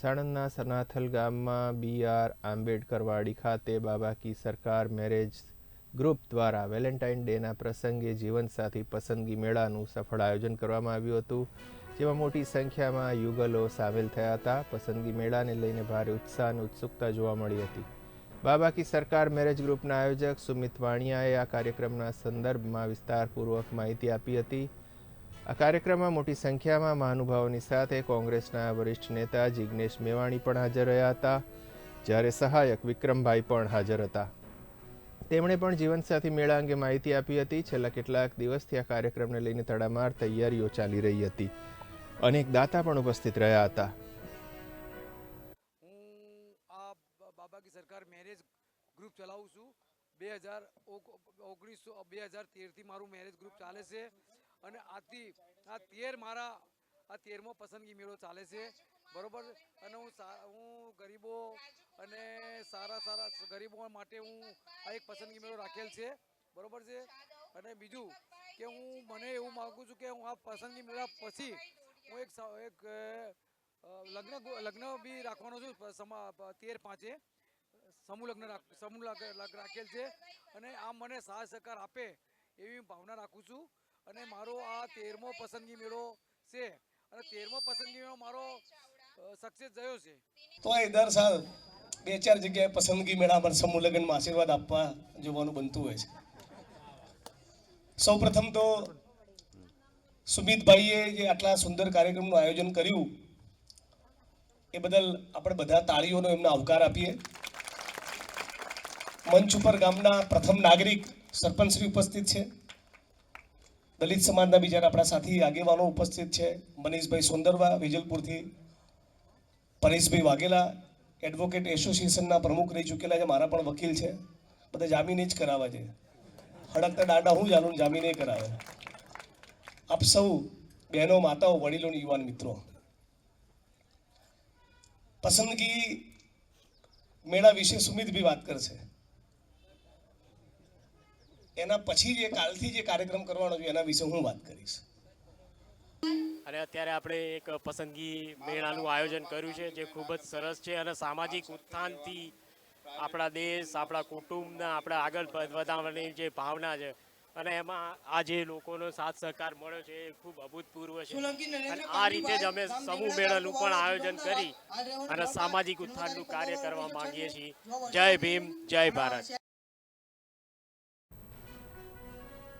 સાણંદના સનાથલ ગામમાં B R આંબેડકરવાડી ખાતે બાબાકી સરકાર મેરેજ ગ્રુપ દ્વારા વેલેન્ટાઇન ડેના પ્રસંગે જીવનસાથી પસંદગી મેળાનું સફળ આયોજન કરવામાં આવ્યું હતું, જેમાં મોટી સંખ્યામાં યુગલો સામેલ થયા હતા. પસંદગી મેળાને લઈને ભારે ઉત્સાહ અને ઉત્સુકતા જોવા મળી હતી. બાબાકી સરકાર મેરેજ ગ્રુપના આયોજક સુમિત વાણિયાએ આ કાર્યક્રમના સંદર્ભમાં વિસ્તારપૂર્વક માહિતી આપી હતી. આ કાર્યક્રમમાં મોટી સંખ્યામાં મહાનુભાવોની સાથે કોંગ્રેસના વરિષ્ઠ નેતા જિગ્નેશ મેવાણી પણ હાજર રહ્યા હતા, જ્યારે સહાયક વિક્રમભાઈ પણ હાજર હતા. તેમણે પણ જીવનસાથી મેળા અંગે માહિતી આપી હતી. છેલ્લા કેટલાક દિવસથી આ કાર્યક્રમને લઈને તડામાર તૈયારીઓ ચાલી રહી હતી. અનેક દાતા પણ ઉપસ્થિત રહ્યા હતા. હું આ બાબા કી સરકાર મેરેજ ગ્રુપ ચલાવું છું. બે હજાર ઓગણીસો, બે હજાર તેરથી મારું મેરેજ ગ્રુપ ચાલે છે. અને આથી આ તેર મારા આ તેરમો પસંદગી મેળો ચાલે છે. બરોબર? અને હું હું ગરીબો અને સારા સારા ગરીબો માટે હું આ એક પસંદગી મેળો રાખેલ છે. બરોબર છે? અને બીજું કે હું, મને એવું માગું છું કે હું આ પસંદગી મેળા પછી હું એક એક લગ્ન લગ્ન બી રાખવાનો છું. સમા તેર પાંચે. સમૂહ લગ્ન સમૂહ લગ્ન રાખેલ છે. અને આ મને સહાય સહકાર આપે એવી ભાવના રાખું છું. અને મારો આ તેરમો પસંદગી મેળો છે. અને તેરમો પસંદગી મેળો મારો સક્સેસ થયો છે. તો એ દર સાલ બે ચાર જગ્યાએ પસંદગી મેળા પર સમૂહ લગ્નમાં આશીર્વાદ આપવા જોવાનું બનતું હોય છે. સૌ પ્રથમ તો સુમિતભાઈએ જે આટલા સુંદર કાર્યક્રમનું આયોજન કર્યું, એ બદલ આપણે બધા તાળીઓનો એમને આવકાર આપીએ. મંચ ઉપર ગામના પ્રથમ નાગરિક સરપંચશ્રી ઉપસ્થિત છે. દલિત સમાજના બીજા આપણા સાથી આગેવાનો ઉપસ્થિત છે. મનીષભાઈ સુંદરવા, વેજલપુરથી પરેશભાઈ વાઘેલા, એડવોકેટ એસોસિએશનના પ્રમુખ રહી ચૂકેલા છે. મારા પણ વકીલ છે. બધા જામીને જ કરાવે છે. હડકતા દાડા હું જાણું જામીને કરાવે. આપ સૌ બહેનો, માતાઓ વડીલો યુવાન મિત્રો. પસંદગી મેળા વિશે સુમિતભાઈ વાત કરશે. એના પછી જે કાલથી જે કાર્યક્રમ કરવાનો છે એના વિશે હું વાત કરીશ. અને અત્યારે આપણે એક પસંદગી મેળાનું આયોજન કર્યું છે જે ખૂબ જ સરસ છે અને સામાજિક ઉત્થાનથી આપણા દેશ આપણા કુટુંબના આપણા આગળ વધારવાની જે ભાવના છે. અને એમાં આ જે લોકોનો સાથ સહકાર મળ્યો છે એ ખૂબ અભૂતપૂર્વ છે. અને આ રીતે જ અમે સમૂહ મેળાનું પણ આયોજન કરી અને સામાજિક ઉત્થાનનું કાર્ય કરવા માંગીએ છીએ. જય ભીમ જય ભારત.